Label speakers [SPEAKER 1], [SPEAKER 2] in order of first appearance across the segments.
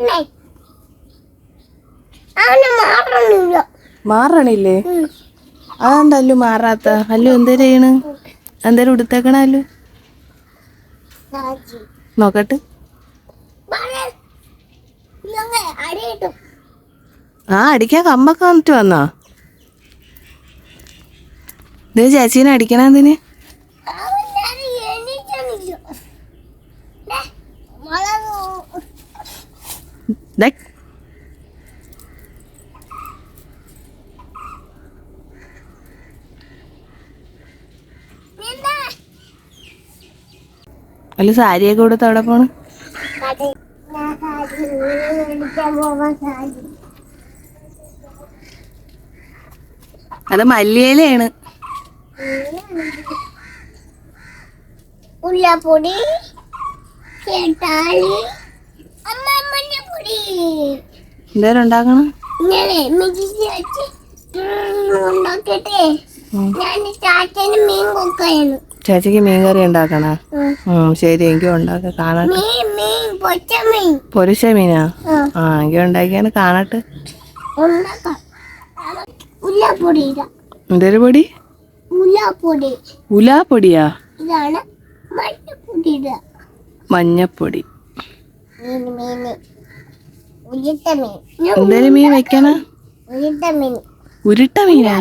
[SPEAKER 1] മാറണേ. അവന് മാറണില്ല.
[SPEAKER 2] മാറണില്ലേ? അതെന്താ അല്ലു മാറാത്ത? അല്ലു എന്തേലും ചെയ്യണ്? എന്തേലും ഉടുത്തേക്കണ അല്ലു? നോക്കട്ടെ.
[SPEAKER 1] നോക്കട്ട്
[SPEAKER 2] ആ അടിക്കാൻ കമ്പൊക്കെ വന്നിട്ട് വന്നാ? ഇത് ചേച്ചീനെ അടിക്കണ എന്തിന്
[SPEAKER 1] അവൻ ഞാൻ എണീറ്റണില്ല ദേ, മുളക്
[SPEAKER 2] ദേ, അല്ല സാരിയൊക്കെ കൊടുത്ത് അവിടെ പോണ് അത് മല്ലിയിലയാണ്
[SPEAKER 1] ഉള്ളപ്പൊടി ചേട്ടാളി അമ്മ മഞ്ഞപ്പൊടി
[SPEAKER 2] എന്തേലും ഉണ്ടാക്കണം
[SPEAKER 1] ഇങ്ങനെ മിക്സി വെച്ച് ഉണ്ടാക്കട്ടെ
[SPEAKER 2] ഉം.
[SPEAKER 1] ഞാൻ ചാച്ചന്
[SPEAKER 2] ചേച്ചിക്ക് മീൻ കറി ഉണ്ടാക്കണ? ശരി എങ്കിലും ഉണ്ടാക്കാം കാണട്ടെ. പൊരിച്ച മീനാ?
[SPEAKER 1] ആ,
[SPEAKER 2] എനിക്ക് ഉണ്ടാക്കിയാണ് കാണട്ടെ.
[SPEAKER 1] എന്തൊരു
[SPEAKER 2] എന്തേലും പൊടി ഉലാപ്പൊടിയാ?
[SPEAKER 1] മഞ്ഞപ്പൊടി
[SPEAKER 2] മഞ്ഞപ്പൊടി
[SPEAKER 1] മീൻ മീൻ ഉരുട്ട മീൻ
[SPEAKER 2] എന്തേലും മീൻ വെക്കണ
[SPEAKER 1] ഉരുട്ട
[SPEAKER 2] മീനാ?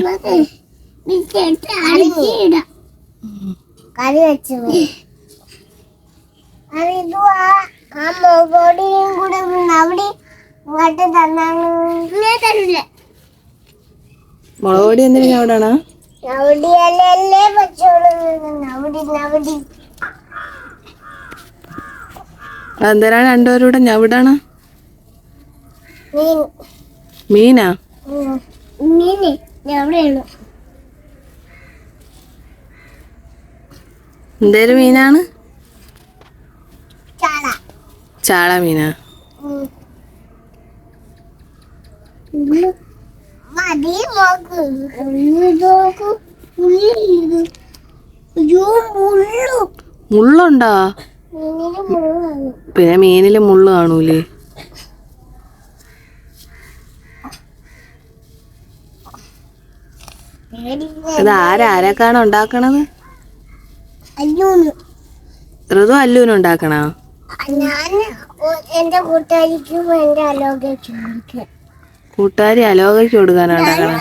[SPEAKER 1] കറി വെച്ച് മീൻ. അത് ആ കൂടെ അവിടെ ഇങ്ങോട്ട് തന്നാണ്. ഇങ്ങനെ തരില്ല.
[SPEAKER 2] മുളക് പൊടി എന്തിനാ
[SPEAKER 1] നവടി
[SPEAKER 2] എന്തിനാണ് രണ്ടുപേരും കൂടെ ഞവിടാണ് മീനാ? എന്തേലും മീനാണ്?
[SPEAKER 1] ചാള.
[SPEAKER 2] മീനാ? മുള്ളുണ്ടോ? പിന്നെ മീനിൽ മുള്ളു കാണൂലേ? ഇത് ആരാ? ആരൊക്കെയാണ് ഉണ്ടാക്കണത്? ഋതു അല്ലൂന് ഉണ്ടാക്കണ?
[SPEAKER 1] എന്റെ കൂട്ടുകാരിക്കും എന്റെ
[SPEAKER 2] കൂട്ടുകാരി അലോകയ്ക്ക് കൊടുക്കാനാ ഉണ്ടാക്കണ?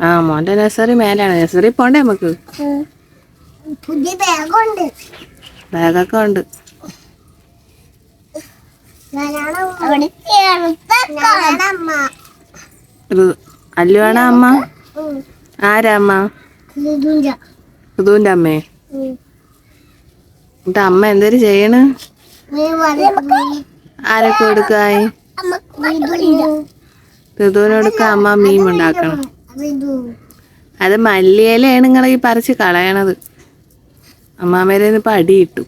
[SPEAKER 2] ആ മോന്റെ നഴ്സറി മേലാണ് നഴ്സറി പോണ്ടേ നമുക്ക്?
[SPEAKER 1] പുതിയ
[SPEAKER 2] ബാഗൊക്കെ ഉണ്ട്
[SPEAKER 1] അവിടെ ചേർത്ത അമ്മ
[SPEAKER 2] ഋതു അല്ലുവാണ് അമ്മ? ആരാ അമ്മ?
[SPEAKER 1] ഇതിന്റെ
[SPEAKER 2] ഋതുവിന്റെ അമ്മേ. എന്നിട്ട് അമ്മ എന്തേലും ചെയ്യണ്? ആരൊക്കെ കൊടുക്കായി? ഋതുവിനൊടുക്ക അമ്മ മീൻ ഉണ്ടാക്കണം. അത് മല്ലിയിലയാണ് നിങ്ങളെ ഈ പറിച്ച് കളയണത്. അമ്മാമേരെ ഇപ്പൊ അടി കിട്ടും.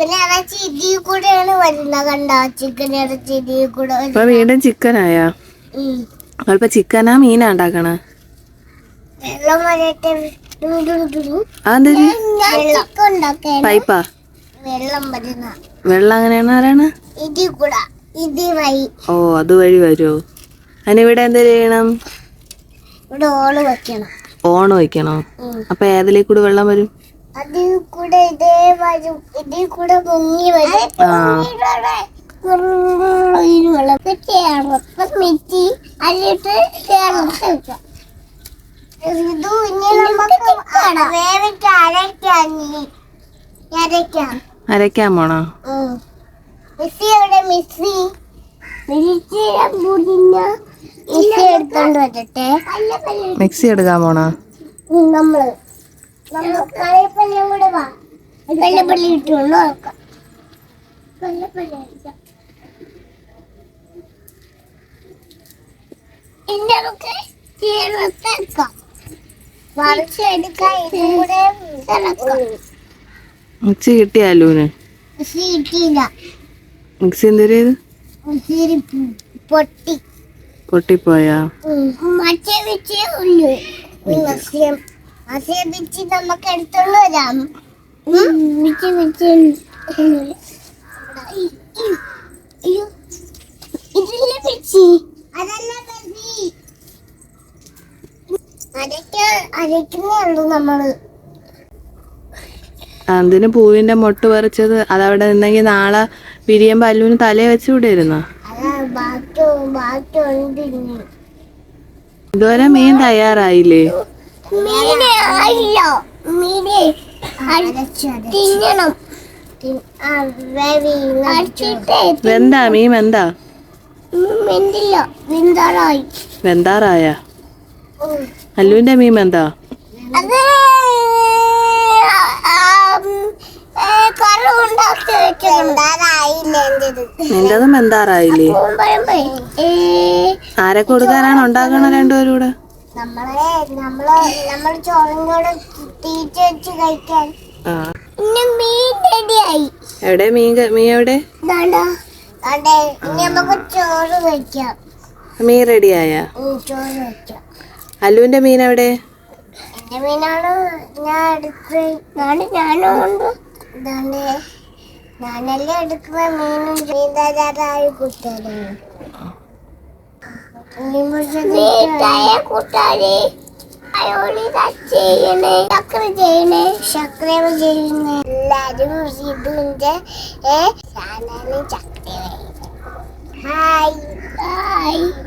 [SPEAKER 1] ചിക്കൻ ഇറച്ചി ഇതിൽ കൂടെയാണ് വരുന്നത് കണ്ട? ചിക്കൻ ഇറച്ചി ഇതിൽ കൂടെ വരും.
[SPEAKER 2] വീണ്ടും ചിക്കനായാ?
[SPEAKER 1] ഉം.
[SPEAKER 2] അപ്പൊ ചിക്കനാ മീനാ ഉണ്ടാക്കണ?
[SPEAKER 1] വെള്ളം വരട്ടെ.
[SPEAKER 2] പൈപ്പാ?
[SPEAKER 1] വെള്ളം വരുന്ന.
[SPEAKER 2] വെള്ളം അങ്ങനെയാണ് ആരാണ്
[SPEAKER 1] ഇതിൽ കൂടെ. ഇത് വഴി.
[SPEAKER 2] ഓ അതുവഴി വരുമോ അതിനിവിടെ എന്ത് ചെയ്യണം?
[SPEAKER 1] ഇവിടെ ഓൾ വെക്കണം.
[SPEAKER 2] ഓണം വയ്ക്കണോ. അപ്പൊ ഏതിലേക്കൂടെ കൂടി വെള്ളം വരും?
[SPEAKER 1] അതിൽ കൂടെ ഇതേ വരും. ഇതിൽ കൂടെ പൊങ്ങി വരും. വെള്ളത്തിൽ ചേർത്ത് മിറ്റി അതിലിട്ട് ചേർത്ത് വെക്കാം ഇത് ഇനി നമുക്ക് വേവിച്ച് അരയ്ക്കാം ഇനി. അരയ്ക്കാം.
[SPEAKER 2] അരയ്ക്കാൻ പോണോ?
[SPEAKER 1] മിസ്സി എവിടെ? മിസ്സി?
[SPEAKER 2] മിക്സി എടുക്കാൻ പോണോ?
[SPEAKER 1] നമ്മൾ. നമുക്ക് കറിവേപ്പിലയും കൂടെ വാ. വെള്ളപ്പള്ളി നോക്കാം വെള്ളപ്പള്ളി അടിക്കാം. ഇനി നമുക്ക്.
[SPEAKER 2] മിക്സി
[SPEAKER 1] കിട്ടിയില്ല.
[SPEAKER 2] മിക്സി എന്തേലും ചെയ്ത്
[SPEAKER 1] മിസ്സി പൊട്ടി.
[SPEAKER 2] പൊട്ടിപ്പോയാ?
[SPEAKER 1] മറ്റേ വെച്ചേ ഉള്ളു. നമുക്ക് എടുത്തോണ്ട് വരാം. ഇതില്ലേ വെച്ചി അതല്ല
[SPEAKER 2] അതിന് പൂവിന്റെ മൊട്ട് പറിച്ചത് അതവിടെ നിന്നെങ്കിൽ നാളെ വിരിയുമ്പോ അല്ലുവിന് തലയെ വെച്ച് വിടായിരുന്നോ ഇതുവരെ മീൻ തയ്യാറായില്ലേ?
[SPEAKER 1] മീനെ ആയില്ല മീനെ തിന്നണം.
[SPEAKER 2] വെന്താ? മീൻ വെന്താ?
[SPEAKER 1] വെന്തില്ല. വെന്താറായി.
[SPEAKER 2] വെന്താറായ? അല്ലുവിന്റെ മീൻ വെന്താ? നിന്റതും വെന്താറായില്ലേ? ആരൊക്കെ കൊടുക്കാനാണ് ഉണ്ടാക്കണ രണ്ടുപേരും കൂടെ?
[SPEAKER 1] നമ്മളെ നമ്മൾ നമ്മൾ ചോറും കൂടെ തീറ്റ വെച്ച് കഴിക്കാൻ.
[SPEAKER 2] ആ.
[SPEAKER 1] പിന്നെ മീൻ റെഡിയായി.
[SPEAKER 2] എവിടെ? മീൻ മീൻ എവിടെ?
[SPEAKER 1] നമുക്ക് ചോറ് വെക്കാം
[SPEAKER 2] മീൻ റെഡിയായ? അല്ലുവിന്റെ മീൻ എവിടെ?
[SPEAKER 1] എന്റെ മീനാണ് ഞാൻ എടുത്ത് ഞാനല്ലേ എടുക്കുന്ന മീനും മീൻ തരാറായി കൂട്ടാളി ശക്ര ചെയ്യണേ ശക്ര ചെയ്യണേ. എല്ലാരും ഇതിന്റെ ചാനലിൽ ചക്ര ഹായ്. ഹായ്.